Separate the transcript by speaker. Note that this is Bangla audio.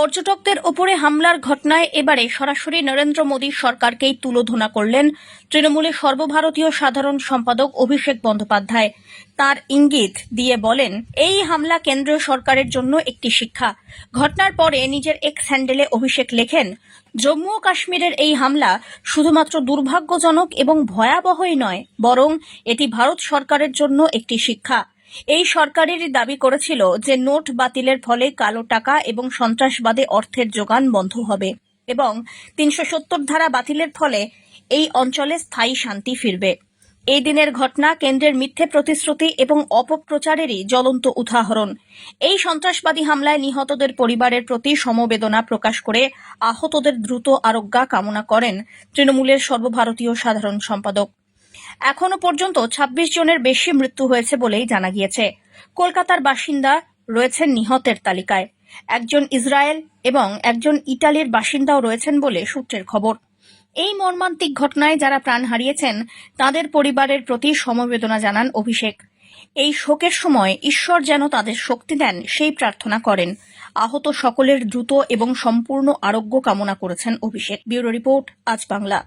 Speaker 1: পর্যটকদের ওপরে হামলার ঘটনায় এবারে সরাসরি নরেন্দ্র মোদী সরকারকেই তুলোধনা করলেন তৃণমূলের সর্বভারতীয় সাধারণ সম্পাদক অভিষেক বন্দ্যোপাধ্যায়। তার ইঙ্গিত দিয়ে বলেন, এই হামলা কেন্দ্রীয় সরকারের জন্য একটি শিক্ষা। ঘটনার পরে নিজের এক্স হ্যান্ডেলে অভিষেক লেখেন, জম্মু ও কাশ্মীরের এই হামলা শুধুমাত্র দুর্ভাগ্যজনক এবং ভয়াবহই নয়, বরং এটি ভারত সরকারের জন্য একটি শিক্ষা। এই সরকারেরই দাবি করেছিল যে নোট বাতিলের ফলে কালো টাকা এবং সন্ত্রাসবাদে অর্থের যোগান বন্ধ হবে এবং তিনশো সত্তর ধারা বাতিলের ফলে এই অঞ্চলে স্থায়ী শান্তি ফিরবে। এই দিনের ঘটনা কেন্দ্রের মিথ্যে প্রতিশ্রুতি এবং অপপ্রচারেরই জ্বলন্ত উদাহরণ। এই সন্ত্রাসবাদী হামলায় নিহতদের পরিবারের প্রতি সমবেদনা প্রকাশ করে আহতদের দ্রুত আরোগ্য কামনা করেন তৃণমূলের সর্বভারতীয় সাধারণ সম্পাদক। এখনও পর্যন্ত ২৬ জনের বেশি মৃত্যু হয়েছে বলেই জানা গিয়েছে। কলকাতার বাসিন্দা রয়েছেন নিহতের তালিকায়। একজন ইসরায়েল এবং একজন ইটালির বাসিন্দাও রয়েছেন বলে সূত্রের খবর। এই মর্মান্তিক ঘটনায় যারা প্রাণ হারিয়েছেন, তাদের পরিবারের প্রতি সমবেদনা জানান অভিষেক। এই শোকের সময় ঈশ্বর যেন তাদের শক্তি দেন, সেই প্রার্থনা করেন। আহত সকলের দ্রুত এবং সম্পূর্ণ আরোগ্য কামনা করেছেন অভিষেক। ব্যুরো রিপোর্ট, আজ বাংলা।